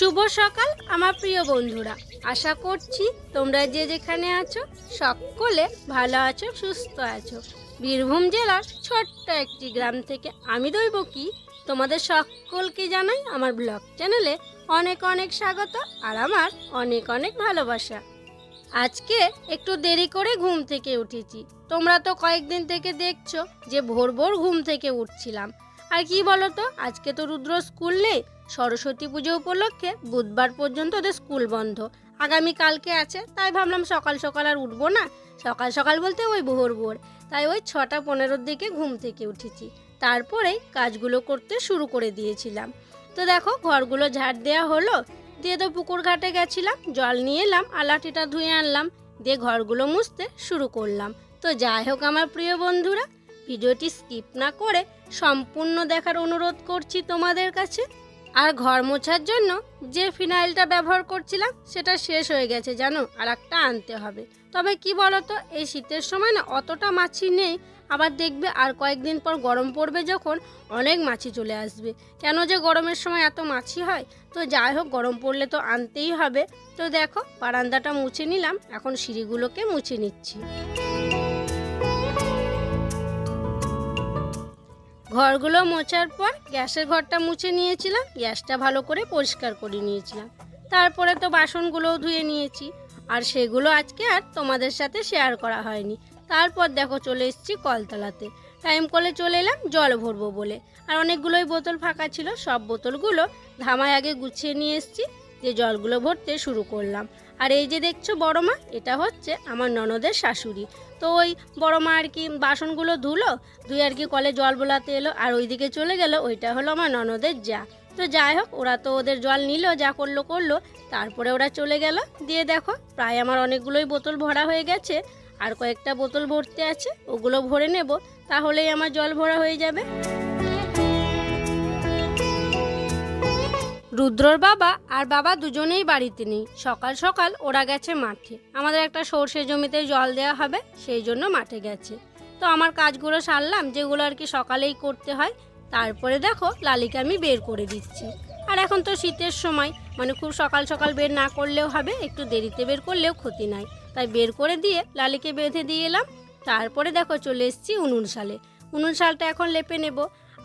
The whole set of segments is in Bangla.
শুভ সকাল, আমার প্রিয় বন্ধুরা। আশা করছি তোমরা যে যেখানে আছো, সকলে ভালো আছো, সুস্থ আছো। বীরভূম জেলার ছোট্ট একটি গ্রাম থেকে আমি দৈব কি, তোমাদের সকলকে জানাই আমার ব্লগ চ্যানেলে অনেক অনেক স্বাগত আর আমার অনেক অনেক ভালোবাসা। আজকে একটু দেরি করে ঘুম থেকে উঠেছি। তোমরা তো কয়েকদিন থেকে দেখছ যে ভোর ভোর ঘুম থেকে উঠছিলাম। আর কি বলো তো আজকে তো রুদ্র স্কুল নেই, সরস্বতী পুজো উপলক্ষে বুধবার পর্যন্ত ওদের স্কুল বন্ধ। আগামী কালকে আছে, তাই ভাবলাম সকাল সকাল আর উঠবো না। সকাল সকাল বলতে ওই ভোর ভোর, তাই ওই ছটা পনেরোর দিকে ঘুম থেকে উঠেছি। তারপরেই কাজগুলো করতে শুরু করে দিয়েছিলাম। তো দেখো, ঘরগুলো ঝাড় দেওয়া হলো, দিয়ে তো পুকুর ঘাটে গেছিলাম, জল নিয়ে এলাম, আলাটিটা ধুয়ে আনলাম, দিয়ে ঘরগুলো মুছতে শুরু করলাম। তো যাই হোক আমার প্রিয় বন্ধুরা ভিডিওটি স্কিপ না করে সম্পূর্ণ দেখার অনুরোধ করছি তোমাদের কাছে। আর ঘর মোছার জন্য যে ফিনাইলটা ব্যবহার করছিলাম, সেটা শেষ হয়ে গেছে, জানো? আর একটা আনতে হবে। তবে কি বলতো, এই শীতের সময় না অতটা মাছি নেই। আবার দেখবে আর কয়েকদিন পর গরম পড়বে যখন অনেক মাছি চলে আসবে। কেন যে গরমের সময় এত মাছি হয়? তো যাই হোক, গরম পড়লে তো আনতেই হবে। তো দেখো, বারান্দাটা মুছে নিলাম। এখন সিঁড়িগুলোকে মুছে নিচ্ছি। ঘরগুলো মোছার পর গ্যাসের ঘরটা মুছে নিয়েছিলাম, গ্যাসটা ভালো করে পরিষ্কার করে নিয়েছিলাম। তারপরে তো বাসনগুলোও ধুয়ে নিয়েছি, আর সেগুলো আজকে আর তোমাদের সাথে শেয়ার করা হয়নি। তারপর দেখো চলে এসেছি কলতলাতে। টাইম কলে চলে এলাম, জল ভরবো বলে। আর অনেকগুলোই বোতল ফাঁকা ছিল, সব বোতলগুলো ধামায় আগে গুছিয়ে নিয়ে এসেছি, যে জলগুলো ভরতে শুরু করলাম। আর এই যে দেখছ বড় মা, এটা হচ্ছে আমার ননদের শাশুড়ি। তো ওই বড় মা আর কি বাসনগুলো ধুলো, ধুয়ে আর কি কলে জল বোলাতে এলো, আর ওইদিকে চলে গেল, ওইটা হলো আমার ননদের যা। তো যাই হোক, ওরা তো ওদের জল নিল, যা করল করল, তারপরে ওরা চলে গেল। দিয়ে দেখো, প্রায় আমার অনেকগুলোই বোতল ভরা হয়ে গেছে, আর কয়েকটা বোতল ভরতে আছে, ওগুলো ভরে নেব, তাহলেই আমার জল ভরা হয়ে যাবে। রুদ্রর বাবা আর বাবা দুজনেই বাড়িতে নেই সকাল সকাল ওরা গেছে মাঠে। আমাদের একটা সর্ষে জমিতে জল দেওয়া হবে, সেই জন্য মাঠে গেছে। তো আমার কাজগুলো সারলাম, যেগুলো আর কি সকালেই করতে হয়, তারপরে দেখো লালিকে আমি বের করে দিচ্ছি। আর এখন তো শীতের সময় মানে খুব সকাল সকাল বের না করলেও হবে, একটু দেরিতে বের করলেও ক্ষতি নাই। তাই বের করে দিয়ে লালিকে বেঁধে দিয়ে এলাম। তারপরে দেখো চলে এসেছি উনুন সালে উনুন শালটা এখন লেপে নেব।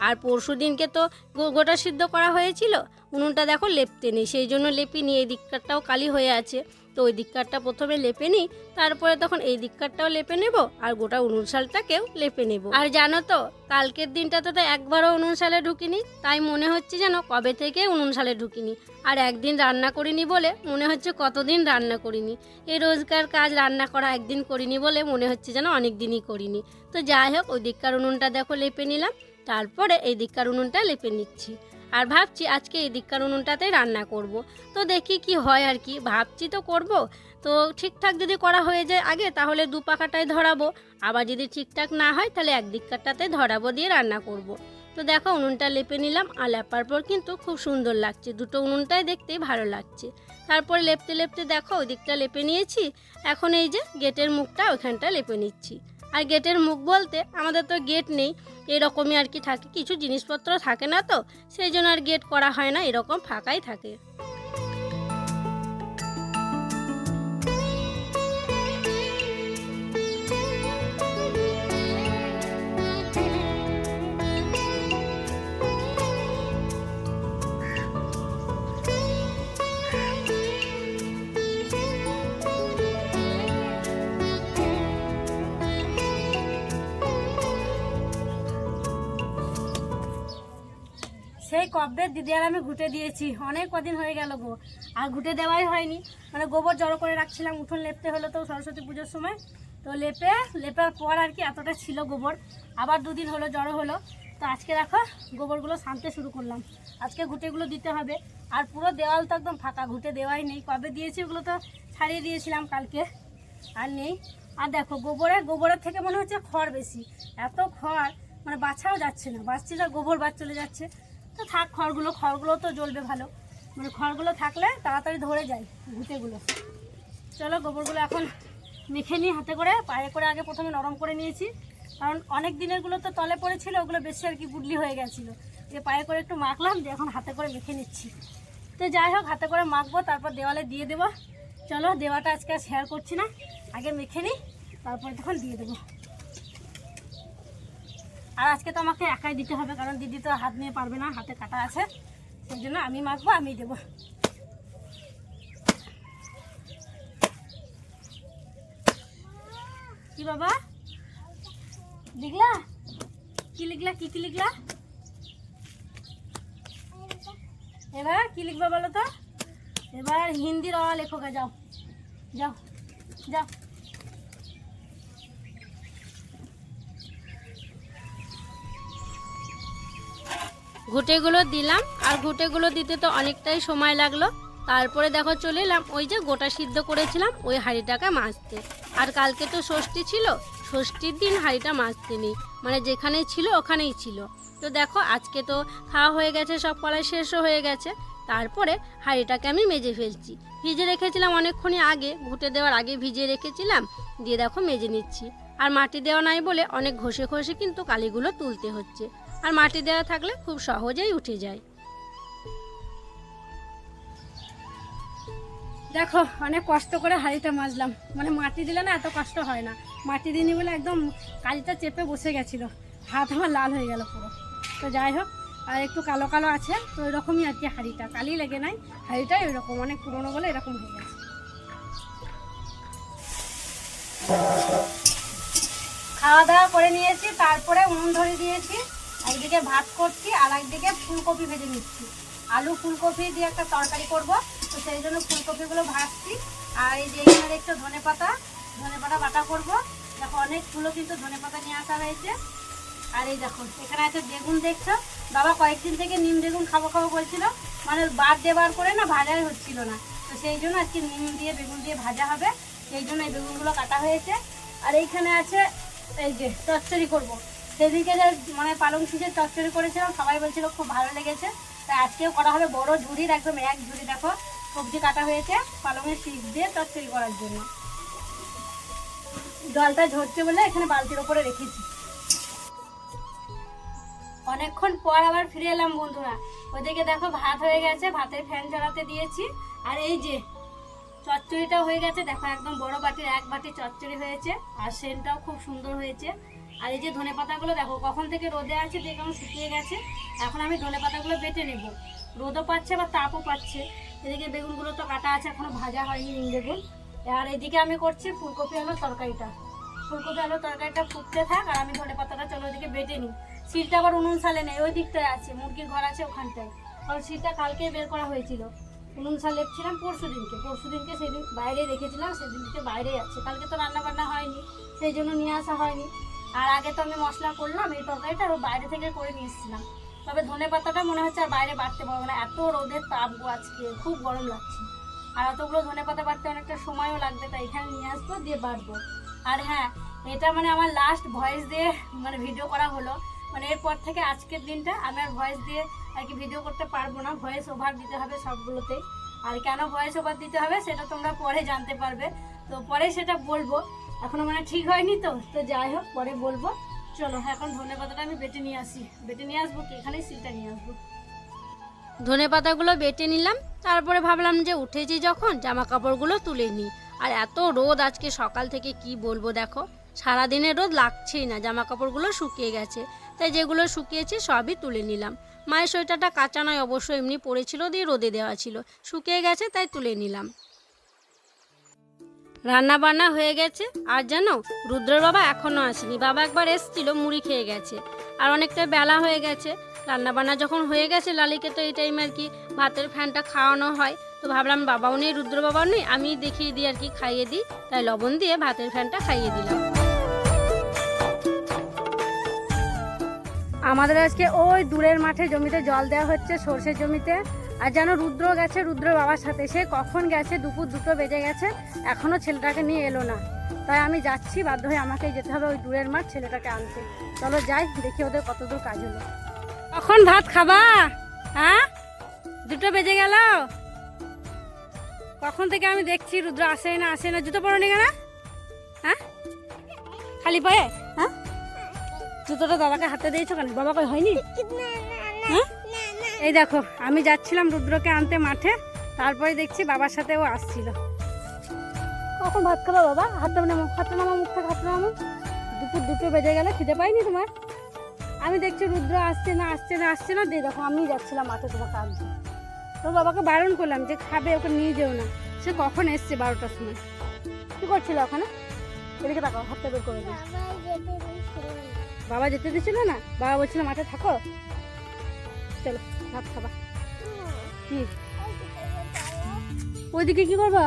আর পরশু দিনকে তো গোটা সিদ্ধ করা হয়েছিল উনুনটা দেখো লেপতে নেই, সেই জন্য লেপি নিই এই দিককারটাও কালি হয়ে আছে। তো ওই দিককারটা প্রথমে লেপে নিই তারপরে তখন এই দিককারটাও লেপে নেব আর গোটা উনুন শালটাকেও লেপে নেব। আর জানো তো, কালকের দিনটাতে তো একবারও উনুন শালে ঢুকিনি, তাই মনে হচ্ছে যেন কবে থেকে উনুন শালে ঢুকিনি। আর একদিন রান্না করিনি বলে মনে হচ্ছে কতদিন রান্না করিনি। এই রোজকার কাজ রান্না করা একদিন করিনি বলে মনে হচ্ছে যেন অনেক দিনই করিনি। তো যাই হোক, ওই দিককার উনুনটা দেখো লেপে নিলাম, তারপরে এই দিককার উনুনটা লেপে নিচ্ছি। আর ভাবছি আজকে এই দিককার উনুনটাতেই রান্না করব। তো দেখি কি হয় আর কি। ভাবছি তো করব। তো ঠিকঠাক যদি করা হয়ে যায় আগে, তাহলে দু পাখাটায় ধরাবো। আবার যদি ঠিকঠাক না হয়, তাহলে এক দিককারটাতে ধরাবো দিয়ে রান্না করব। তো দেখো উনুনটা লেপে নিলাম। আর লেপার পর কিন্তু খুব সুন্দর লাগছে। দুটো উনুনটাই দেখতেই ভালো লাগছে। তারপর লেপতে লেপতে দেখো ওই দিকটা লেপে নিয়েছি। এখন এই যে গেটের মুখটা ওখানটা লেপে নিচ্ছি। আর গেটের মুখ বলতে আমাদের তো গেট নেই, এরকমই আর কি থাকে। কিছু জিনিসপত্র থাকে না তো, সেই জন্য আর গেট করা হয় না, এরকম ফাঁকাই থাকে। সেই কব্বের দিদি আর আমি ঘুটে দিয়েছি। অনেক কদিন হয়ে গেল গো। আর ঘুটে দেওয়াই হয়নি। মানে গোবর জড়ো করে রাখছিলাম, উঠোন লেপতে হলো তো সরস্বতী পুজোর সময়। তো লেপে, লেপার পর আর কি এতটা ছিল গোবর। আবার দুদিন হলো, জড়ো হলো। তো আজকে দেখো, গোবরগুলো সানতে শুরু করলাম। আজকে ঘুটেগুলো দিতে হবে। আর পুরো দেওয়াল তো একদম ফাঁকা, ঘুটে দেওয়াই নেই। কবে দিয়েছি ওগুলো তো ছাড়িয়ে দিয়েছিলাম কালকে। আর নেই। আর দেখো, গোবরে, গোবরের থেকে মনে হচ্ছে খড় বেশি। এত খড় মানে বাছাও যাচ্ছে না। না গোবর বাদ চলে যাচ্ছে। তো থাক, খড়গুলো খড়গুলো তো জ্বলবে ভালো। মানে খড়গুলো থাকলে তাড়াতাড়ি ধরে যায় ঘুটেগুলো। চলো গোবরগুলো এখন মেখে নিই হাতে করে, পায়ে করে আগে প্রথমে নরম করে নিয়েছি। কারণ অনেক দিনেরগুলো তো তলে পড়েছিল, ওগুলো বেশি আর কি গুডলি হয়ে গেছিল। যে পায়ে করে একটু মাখলাম, যে এখন হাতে করে মেখে নিচ্ছি। তো যাই হোক, হাতে করে মাখবো, তারপর দেওয়ালে দিয়ে দেবো। চলো দেওয়াটা আজকে আর শেয়ার করছি না। আগে মেখে নিই, তারপরে তখন দিয়ে দেবো। আর আজকে তো আমাকে একাই দিতে হবে কারণ দিদি তো হাত নিয়ে পারবে না হাতে কাটা আছে। সেই জন্য আমি মাখবো আমি দেবো। কি বাবা? লিখলা? কি লিখলা কি কি লিখলা? এবার কি লিখবা বলো তো? এবার হিন্দির অ লেখো গে, যাও। যাও যাও। ঘুটেগুলো দিলাম, আর ঘুটেগুলো দিতে তো অনেকটাই সময় লাগল। তারপরে দেখো চলে এলাম, ওই যে গোটা সিদ্ধ করেছিলাম, ওই হাঁড়িটাকে মাছতে আর কালকে তো ষষ্ঠী ছিল, ষষ্ঠীর দিন হাঁড়িটা মাছতে নেই মানে যেখানে ছিল ওখানেই ছিল। তো দেখো, আজকে তো খাওয়া হয়ে গেছে, সব কলাই শেষও হয়ে গেছে। তারপরে হাঁড়িটাকে আমি মেজে ফেলছি। ভিজে রেখেছিলাম অনেকক্ষণই আগে, ঘুটে দেওয়ার আগে ভিজিয়ে রেখেছিলাম, দিয়ে দেখো মেজে নিচ্ছি। আর মাটি দেওয়া নাই বলে অনেক ঘষে ঘষে কিন্তু কালিগুলো তুলতে হচ্ছে। আর মাটি দেওয়া থাকলে খুব সহজেই উঠে যায়। দেখো, অনেক কষ্ট করে হাঁড়িটা মাজলাম। মানে মাটি দিলে না এত কষ্ট হয় না। মাটি দিইনি বলে একদম কালিটা চেপে বসে গেছিল। হাত আমার লাল হয়ে গেল পুরো। তো যাই হোক, আর একটু কালো কালো আছে, তো এরকমই আর কি হাঁড়িটা। কালি লেগে নাই হাঁড়িটা এরকম অনেক পুরনো বলে এরকম হয়ে গেছে। খাওয়া দাওয়া করে নিয়েছি, তারপরে উনুন ধরে দিয়েছি। একদিকে ভাত করছি আর একদিকে ফুলকপি ভেজে নিচ্ছি। আলু ফুলকপি দিয়ে একটা তরকারি করব, তো সেই জন্য ফুলকপিগুলো ভাজছি। আর এই যে এখানে দেখছ ধনে পাতা ধনে পাতা বাটা করব। দেখো অনেকগুলো কিন্তু ধনে পাতা নিয়ে আসা হয়েছে। আর এই দেখো, এখানে আছে বেগুন দেখছ? বাবা কয়েকদিন থেকে নিম বেগুন খাব খাব বলছিল মানে বাদ দেবার করে না ভাজাই হচ্ছিল না। তো সেই জন্য আজকে নিম দিয়ে বেগুন দিয়ে ভাজা হবে। সেই জন্য এই বেগুনগুলো কাটা হয়েছে। আর এইখানে আছে এই যে চচ্চড়ি করব। সেদিকে মানে পালং শাকের চচ্চড়ি করেছিলাম, সবাই বলছিল খুব ভালো লেগেছে। তাই আজকেও করা হবে বড় ঝুড়ির, একদম এক ঝুড়ি, দেখো, সবজি কাটা হয়েছে পালংয়ের শিক দিয়ে চচ্চড়ি করার জন্য। জলটা ঝরছে বলে এখানে বালতির ওপরে রেখেছি। অনেকক্ষণ পর আবার ফিরে এলাম বন্ধুরা। ওদিকে দেখো ভাত হয়ে গেছে, ভাতের ফ্যান চালাতে দিয়েছি। আর এই যে চচ্চড়িটাও হয়ে গেছে, দেখো একদম বড় বাটির এক বাটি চচ্চড়ি হয়েছে, আর সেনটাও খুব সুন্দর হয়েছে। আর এই যে ধনে পাতাগুলো দেখো, কখন থেকে রোদে আছে, দিয়ে কেমন শুকিয়ে গেছে, এখন আমি ধনে পাতাগুলো বেটে নেব। রোদও পাচ্ছে বা তাপও পাচ্ছে। এদিকে বেগুনগুলো তো কাটা আছে, এখনও ভাজা হয়নি নিম বেগুন। আর এদিকে আমি করছি ফুলকপি আলুর তরকারিটা। ফুলকপি আলুর তরকারিটা ফুটতে থাক, আর আমি ধনে পাতাটা চলো ওদিকে বেটে নিই। সিলটা আবার উনুন সালে নেই, ওই দিকটায় আছে, মুরগির ঘর আছে ওখানটায়। কারণ সিলটা কালকে বের করা হয়েছিল। উনুন সাল লেপছিলাম পরশু দিনকে। পরশু দিনকে সেদিন বাইরে রেখেছিলাম, সেদিনকে বাইরেই আছে। কালকে তো রান্না বান্না হয়নি, সেই জন্য নিয়ে আসা হয়নি। আর আগে তো আমি মশলা করলাম, এই তরকারিটা আর বাইরে থেকে করে নিয়ে এসেছিলাম। তবে ধনে পাতাটা মনে হচ্ছে আর বাইরে বাড়তে পারব না। এত রোদের তাপ আজকে, খুব গরম লাগছে। আর অতগুলো ধনে পাতা বাড়তে অনেকটা সময়ও লাগবে, তাই এখানে নিয়ে আসব, দিয়ে বাড়বো। আর হ্যাঁ এটা মানে আমার লাস্ট ভয়েস দিয়ে মানে ভিডিও করা হলো। মানে এরপর থেকে আজকের দিনটা আমি আর ভয়েস দিয়ে আর কি ভিডিও করতে পারব না। ভয়েস ওভার দিতে হবে সবগুলোতেই। আর কেন ভয়েস ওভার দিতে হবে, সেটা তোমরা পরে জানতে পারবে। তো পরে সেটা বলব। এখনও মানে ঠিক হয়নি তো তো যাই হোক, পরে বলব। চলো এখন ধনে পাতাটা আমি বেটে নিয়ে আসি। বেটে নিয়ে আসব কি? এখানেই সিলটা নিয়ে আসব। ধনে পাতাগুলো বেটে নিলাম, তারপরে ভাবলাম যে উঠেছি যখন জামা কাপড়গুলো তুলে নিই। আর এত রোদ আজকে সকাল থেকে কি বলব দেখো, সারাদিনের রোদ লাগছেই না জামা কাপড়গুলো শুকিয়ে গেছে। তাই যেগুলো শুকিয়েছে সবই তুলে নিলাম। মায়ের সোয়েটারটা কাঁচা নয়, অবশ্য এমনি পড়েছিল, দিয়ে রোদে দেওয়া ছিল। শুকিয়ে গেছে, তাই তুলে নিলাম। রান্না বান্না হয়ে গেছে। আর জানো, রুদ্রের বাবা এখনও আসেনি। বাবা একবার এসছিল, মুড়ি খেয়ে গেছে। আর অনেকটা বেলা হয়ে গেছে। রান্না বান্না যখন হয়ে গেছে, লালিকে তো এই টাইমে আর কি ভাতের ফ্যানটা খাওয়ানো হয়। তো ভাবলাম বাবাও নেই, রুদ্র বাবাও নেই, আমি দেখিয়ে দিই আর কি, খাইয়ে দিই। তাই লবণ দিয়ে ভাতের ফ্যানটা খাইয়ে দিলাম। আমাদের আজকে ওই দূরের মাঠে জমিতে জল দেওয়া হচ্ছে, সর্ষের জমিতে। আর যেন রুদ্র গেছে রুদ্র বাবার সাথে। সে কখন গেছে দুপুর দুটো বেজে গেছে এখনও ছেলেটাকে নিয়ে এলো না। তাই আমি যাচ্ছি বাধ্য হয়ে আমাকে যেতে হবে ওই দূরের মাঠ ছেলেটাকে আনতে। চলো যাই দেখি ওদের কত দূর কাজ হলো। কখন ভাত খাবা? হ্যাঁ? দুটো বেজে গেল? কখন থেকে আমি দেখছি রুদ্র আসে না আসে না। জুতো পরনি কেন? হ্যাঁ? খালি পায়ে? হ্যাঁ? জুতোটা দাদাকে হাতে দিয়েছ কেন? বাবা কই হয়নি? হ্যাঁ? এই দেখো আমি যাচ্ছিলাম রুদ্রকে আনতে মাঠে তারপরে দেখছি বাবার সাথে ও আসছিল। কখন ভাত খাব বাবা? হাতটা নামো হাতটা নামো মুখ থেকে হাতটা নামো। দুপুর দুটো বেজে গেলে খিদে পাইনি তোমার? আমি দেখছি রুদ্র আসছে না আসছে না আসছে না দিয়ে দেখো আমি যাচ্ছিলাম মাঠে তোমাকে আনতে তোর বাবাকে বারণ করলাম যে খাবে ওকে নিয়ে যেও না। সে কখন এসছে বারোটার সময়? কী করছিল ওখানে? এদিকে তাকাও হাতটা বের করে বাবা যেতে দিছিল না? বাবা বলছিল মাঠে থাকো। চলো ভাত খাবা। কি? ওইদিকে কি করবা?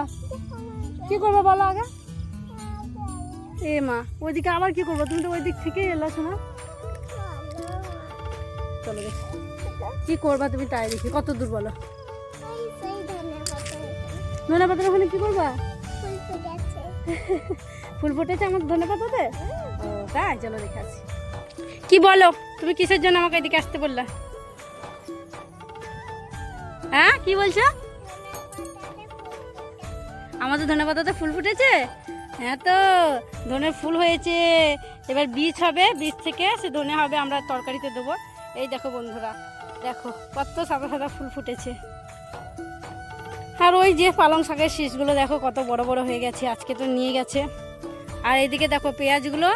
কি করবা বলো আগে? এ মা ওইদিকে আবার কি করব? তুমি তো ওই দিক থেকে এলো শোনা। চলো দেখি। কি করবা তুমি তাই দেখি কত দূর বলো। ধনে পাতার ওখানে কি করবা? ফুল ফুটেছে আমার ধনে পাতাতে ও তাই? চলো দেখে আসি। কি বলো? তুমি কিসের জন্য আমাকে এদিকে আসতে বললা? হ্যাঁ কি বলছো? আমাদের ধনে পাতাতে ফুল ফুটেছে? হ্যাঁ তো, ধনে ফুল হয়েছে। এবার বীজ হবে, বীজ থেকে সে ধনে হবে, আমরা তরকারিতে দেবো। এই দেখো বন্ধুরা, দেখো, কত সাদা সাদা ফুল ফুটেছে। আর ওই যে পালং শাকের শীষগুলো, দেখো, কত বড় বড় হয়ে গেছে, আজকে তো নিয়ে গেছে। আর এইদিকে দেখো, পেঁয়াজগুলো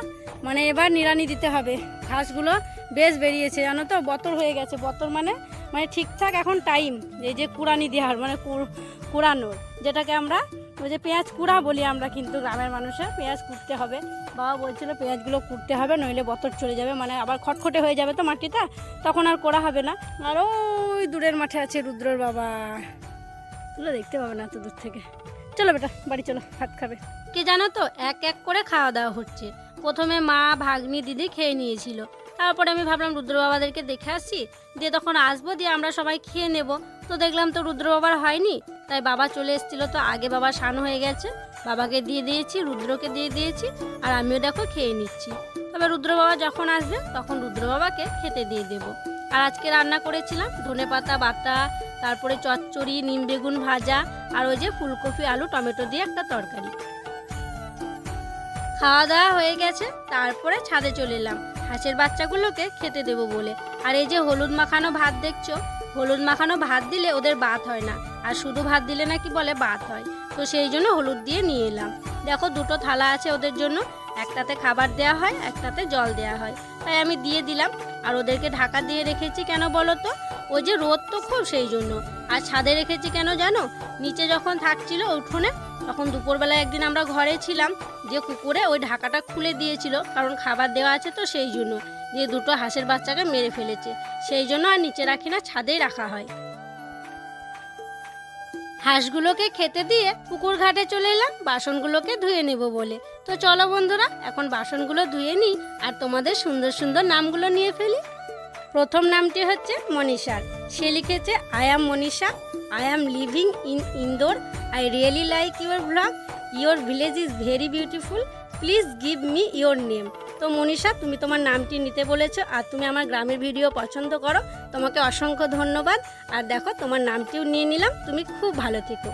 মানে এবার নিড়ানি দিতে হবে। ঘাসগুলো বেশ বেরিয়েছে, জানো তো? বতর হয়ে গেছে বতর মানে মানে ঠিকঠাক এখন টাইম এই যে কুড়ানি দেওয়ার মানে কুড়- কুড়ানোর, যেটাকে আমরা ওই যে পেঁয়াজ কুড়া বলি আমরা কিন্তু গ্রামের মানুষের, পেঁয়াজ কুটতে হবে। বাবা বলছিল পেঁয়াজগুলো কুটতে হবে, নইলে বতর চলে যাবে মানে আবার খটখটে হয়ে যাবে তো মাটিটা, তখন আর করা হবে না। আর ওই দূরের মাঠে আছে রুদ্রর বাবা। তুলো দেখতে পাবে না এত দূর থেকে। চলো বেটা, বাড়ি চলো, ভাত খাবে। কি জানো তো, এক এক করে খাওয়া দাওয়া হচ্ছে। প্রথমে মা ভাগ্নি দিদি খেয়ে নিয়েছিল। তারপরে আমি ভাবলাম রুদ্র বাবাদেরকে দেখে আসি দিয়ে তখন আসব, দিয়ে আমরা সবাই খেয়ে নেব। তো দেখলাম তো রুদ্র বাবার হয়নি, তাই বাবা চলে এসেছিল তো আগে বাবা শান হয়ে গেছে। বাবাকে দিয়ে দিয়েছি, রুদ্রকে দিয়ে দিয়েছি, আর আমিও দেখো খেয়ে নিচ্ছি। তবে রুদ্র বাবা যখন আসবে, তখন রুদ্র বাবাকে খেতে দিয়ে দেব। আর আজকে রান্না করেছিলাম, ধনে পাতা, বাটা, তারপরে চচ্চড়ি, নিম বেগুন ভাজা, আর ওই যে ফুলকপি, আলু, টমেটো দিয়ে একটা তরকারি। খাওয়া দাওয়া হয়ে গেছে, তারপরে ছাদে চলে এলাম। হাঁসের বাচ্চাগুলোকে খেতে দেবো বলে। আর এই যে হলুদ মাখানো ভাত দেখছ? হলুদ মাখানো ভাত দিলে ওদের বাত হয় না। আর শুধু ভাত দিলে নাকি বলে বাত হয়। তো সেই জন্য হলুদ দিয়ে নিয়ে এলাম। দেখো দুটো থালা আছে ওদের জন্য। একটাতে খাবার দেওয়া হয়, একটাতে জল দেওয়া হয়। তাই আমি দিয়ে দিলাম। আর ওদেরকে ঢাকা দিয়ে রেখেছি কেন বলো তো? ওই যে রোদ তো খুব সেই জন্য। আর ছাদে রেখেছি কেন জানো? নিচে যখন থাকছিল উঠোনে তখন দুপুরবেলা একদিন আমরা ঘরে ছিলাম, যে কুকুরে ওই ঢাকাটা খুলে দিয়েছিল, কারণ খাবার দেওয়া আছে তো সেই জন্য যে দুটো হাঁসের বাচ্চাকে মেরে ফেলেছে, সেই জন্য আর নিচে রাখি না, ছাদেই রাখা হয়। হাঁসগুলোকে খেতে দিয়ে পুকুর ঘাটে চলে এলাম, বাসনগুলোকে ধুয়ে নেব বলে। তো চলো বন্ধুরা, এখন বাসনগুলো ধুয়ে নিই, আর তোমাদের সুন্দর সুন্দর নামগুলো নিয়ে ফেলি। প্রথম নামটি হচ্ছে মনীষার, সে লিখেছে I am Manisha. I am living in Indore I really like your blog your village is very beautiful please give me your name তো মনীষা, তুমি তোমার নামটি নিতে বলেছ আর তুমি আমার গ্রামের ভিডিও পছন্দ করো, তোমাকে অসংখ্য ধন্যবাদ। আর দেখো, তোমার নামটিও নিয়ে নিলাম। তুমি খুব ভালো থেকো।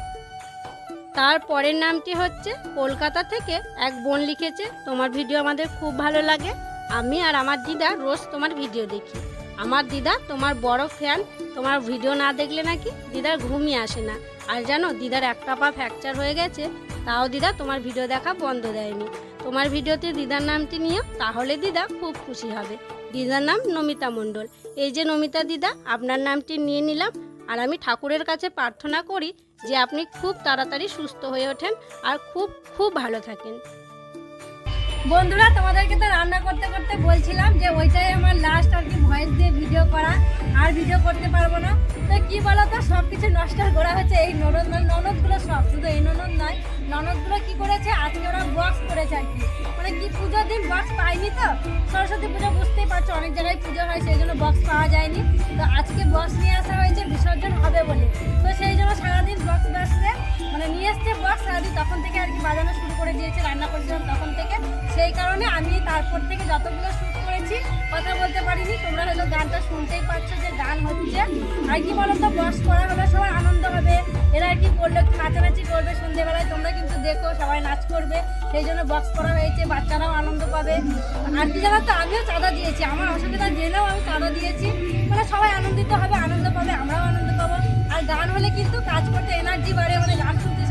তার পরের নামটি হচ্ছে কলকাতা থেকে এক বোন লিখেছে, তোমার ভিডিও আমাদের খুব ভালো লাগে। আমি আর আমার দিদা রোজ তোমার ভিডিও দেখি। আমার দিদা, তোমার বড় ফ্যান তোমার ভিডিও না দেখলে নাকি দিদার ঘুমই আসে না। আর জানো, দিদার একটা পা ফ্র্যাকচার হয়ে গেছে, তাও দিদা তোমার ভিডিও দেখা বন্ধ দেয়নি। তোমার ভিডিওতে দিদার নামটি নিও, তাহলে দিদা খুব খুশি হবে। দিদার নাম নমিতা মণ্ডল। এই যে নমিতা দিদা, আপনার নামটি নিয়ে নিলাম। আর আমি ঠাকুরের কাছে প্রার্থনা করি যে আপনি খুব তাড়াতাড়ি সুস্থ হয়ে ওঠেন আর খুব খুব ভালো থাকেন। বন্ধুরা, তোমাদেরকে তো রান্না করতে করতে বলছিলাম যে ওইটাই আমার লাস্ট আর কি ভয়েস দিয়ে ভিডিও করা। আর ভিডিও করতে পারব না। তো কি বলো তো সব কিছু নষ্ট করা হচ্ছে। এই ননদ ননদগুলো সব, শুধু এই ননদ নয়, ননদগুলো কি করেছে? আজকে ওরা বক্স করেছে আর কি। মানে কি পুজোর দিন বক্স পাইনি তো? সরস্বতী পুজো বুঝতেই পারছ, অনেক জায়গায় পুজো হয়, সেই জন্য বক্স পাওয়া যায়নি। তো আজকে বক্স নিয়ে আসা হয়েছে, বিসর্জন হবে বলে। তো সেই জন্য সারাদিন বক্স বাজছে মানে নিয়ে এসছে বক্স সারাদিন তখন থেকে আর কি বাজানো শুরু করে দিয়েছে, রান্না করেছিলাম তখন থেকে। সেই কারণে আমি তারপর থেকে যতগুলো শ্যুট করেছি এসেছি কথা বলতে পারিনি, তোমরা হয়তো গানটা শুনতেই পাচ্ছ যে গান হচ্ছে। আর কি বলো তো বক্স করা হলে সবাই আনন্দ হবে। এরা আর কি করলে, নাচানাচি করবে সন্ধ্যেবেলায় তোমরা কিন্তু দেখো, সবাই নাচ করবে। সেই জন্য বক্স করা হয়েছে, বাচ্চারাও আনন্দ পাবে। আর কি জানো তো আমিও চাঁদা দিয়েছি। আমার অসুবিধা জেনেও আমি চাঁদা দিয়েছি। মানে সবাই আনন্দিত হবে, আনন্দ পাবে, আমরাও আনন্দ পাবো। আর গান হলে কিন্তু কাজ করতে এনার্জি বাড়ে মানে গান শুনতে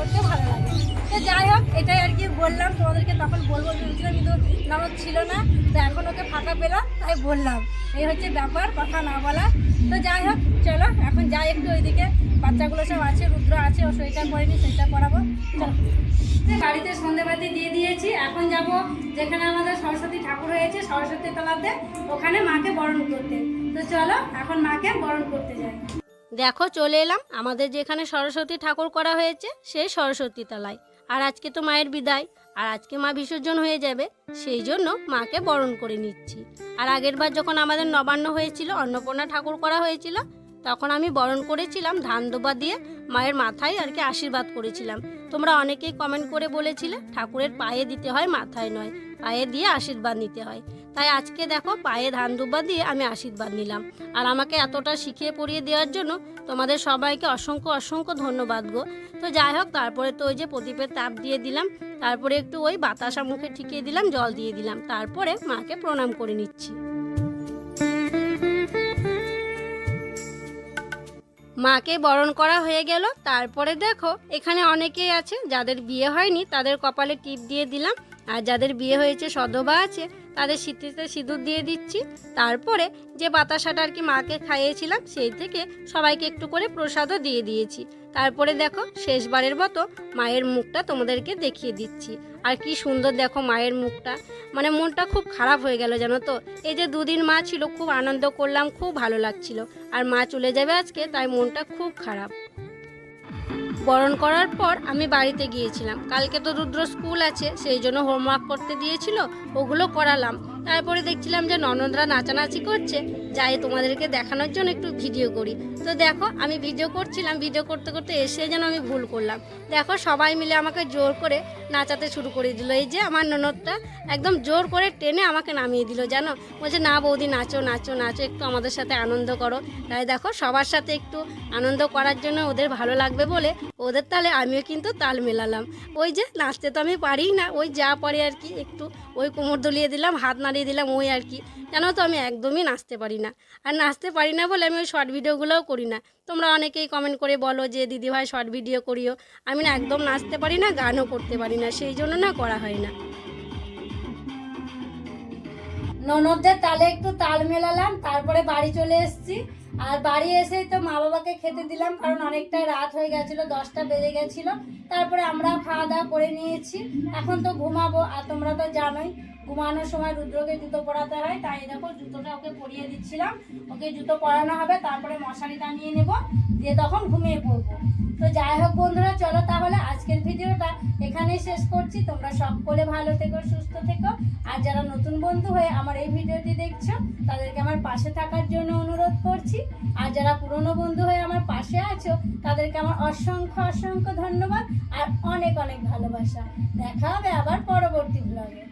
করতে ভালো লাগে। তো যাই হোক, এটাই আর কি বললাম, তোমাদেরকে তখন বলব ভেবেছিলাম কিন্তু ননদ ছিল না, তো এখন ওকে ফাঁকা পেলাম, তাই বললাম। এই হচ্ছে ব্যাপার, কথা না বলা। তো যাই হোক, চলো, এখন যাই একটু ওইদিকে। বাচ্চাগুলো সব আছে, রুদ্র আছে ও সোয়েটার পরেনি সোয়েটার পরাবো। চলো। বাড়িতে সন্ধেবাতি দিয়ে দিয়েছি, এখন যাব যেখানে আমাদের সরস্বতী ঠাকুর হয়েছে, সরস্বতী তলাতে, ওখানে মাকে বরণ করতে। তো চলো, এখন মাকে বরণ করতে যাই। দেখো, চলে এলাম। আমাদের যেখানে সরস্বতী ঠাকুর করা হয়েছে, সেই সরস্বতী তলায়। আর আজকে তো মায়ের বিদায়। আর আজকে মা বিসর্জন হয়ে যাবে, সেই জন্য মাকে বরণ করে নিচ্ছি। আর আগের বার যখন আমাদের নবান্ন হয়েছিল, অন্নপূর্ণা ঠাকুর করা হয়েছিল তখন আমি বরণ করেছিলাম, ধান দোবা দিয়ে মায়ের মাথায় আর কি আশীর্বাদ করেছিলাম। তোমরা অনেকেই কমেন্ট করে বলেছিলে, ঠাকুরের পায়ে দিতে হয়, মাথায় নয়। পায়ে দিয়ে আশীর্বাদ নিতে হয়। তাই আজকে দেখো, পায়ে ধান দুব্বা দিয়ে আমি আশীর্বাদ নিলাম। আর আমাকে এতটা শিখিয়ে পড়িয়ে দেওয়ার জন্য তোমাদের সবাইকে অসংখ্য অসংখ্য ধন্যবাদ গো। তো যাই হোক, তারপরে তো ওই যে প্রদীপের তাপ দিয়ে দিলাম, তারপরে একটু ওই বাতাসা মুখে ঠিকিয়ে দিলাম, জল দিয়ে দিলাম। তারপরে মাকে প্রণাম করে নিচ্ছি। মাকে বরণ করা হয়ে গেল। তারপরে দেখো, এখানে অনেকেই আছে, যাদের বিয়ে হয়নি, তাদের কপালে টিপ দিয়ে দিলাম। আর যাদের বিয়ে হয়েছে, সদবা আছে তাদের শীতিতে সিঁদুর দিয়ে দিচ্ছি। তারপরে যে বাতাসাটা আর কি মাকে খাইয়েছিলাম, সেই থেকে সবাইকে একটু করে প্রসাদও দিয়ে দিয়েছি। তারপরে দেখো, শেষবারের মতো মায়ের মুখটা তোমাদেরকে দেখিয়ে দিচ্ছি। আর কি সুন্দর দেখো মায়ের মুখটা। মানে মনটা খুব খারাপ হয়ে গেল, জানো তো? এই যে দুদিন মা ছিল, খুব আনন্দ করলাম, খুব ভালো লাগছিল। আর মা চলে যাবে আজকে, তাই মনটা খুব খারাপ। বরণ করার পর আমি বাড়িতে গিয়েছিলাম। কালকে তো রুদ্র স্কুল আছে, সেই জন্য হোমওয়ার্ক করতে দিয়েছিল, ওগুলো করালাম। তারপরে দেখছিলাম যে ননদরা নাচানাচি করছে যাই তোমাদেরকে দেখানোর জন্য একটু ভিডিও করি। তো দেখো, আমি ভিডিও করছিলাম, ভিডিও করতে করতে এসে যেন আমি ভুল করলাম। দেখো, সবাই মিলে আমাকে জোর করে নাচাতে শুরু করে দিল। এই যে আমার ননদটা একদম জোর করে টেনে আমাকে নামিয়ে দিল, জানো? বলছে, না বৌদি, নাচো নাচো নাচো, একটু আমাদের সাথে আনন্দ করো। তাই দেখো, সবার সাথে একটু আনন্দ করার জন্য ওদের ভালো লাগবে বলে ওদের তালে আমিও কিন্তু তাল মেলালাম। ওই যে নাচতে তো আমি পারিই না, ওই যা পারি আর কি, একটু ওই কোমর দলিয়ে দিলাম, হাত নাড়িয়ে দিলাম, ওই আর কি। জানো তো, আমি একদমই নাচতে পারি না আর নাচতে পারি না বলে আমি ওই শর্ট ভিডিওগুলোও করি না তোমরা অনেকেই কমেন্ট করে বলো যে দিদিভাই শর্ট ভিডিও করিও। আমি না একদম নাচতে পারি না গানও করতে পারি না সেই জন্য না করা হয় না। ননদদের তালে একটু তাল মেলালাম, তারপরে বাড়ি চলে এসেছি। আর বাড়ি এসে তো মা বাবাকে খেতে দিলাম, কারণ অনেকটা রাত হয়ে গেছিল, দশটা বেজে গেছিল। তারপরে আমরা খাওয়া দাওয়া করে নিয়েছি। এখন তো ঘুমাবো, আর তোমরা তো জানোই, ঘুমানোর সময় রুদ্রকে জুতো পরাতে হয়। তাই দেখো, জুতোটা ওকে পরিয়ে দিচ্ছিলাম। ওকে জুতো পরানো হবে, তারপরে মশারি টানিয়ে নেব, দিয়ে তখন ঘুমিয়ে পড়ব। তো যাই হোক বন্ধুরা, চলো তাহলে আজকের ভিডিওটা এখানেই শেষ করছি। তোমরা সকলে ভালো থেকো, সুস্থ থেকো। আর যারা নতুন বন্ধু হয়ে আমার এই ভিডিওটি দেখছ, তাদেরকে আমার পাশে থাকার জন্য অনুরোধ করছি। আর যারা পুরনো বন্ধু হয়ে আমার পাশে আছো, তাদেরকে আমার অসংখ্য অসংখ্য ধন্যবাদ। আর অনেক অনেক ভালোবাসা। দেখা হবে আবার পরবর্তী ব্লগে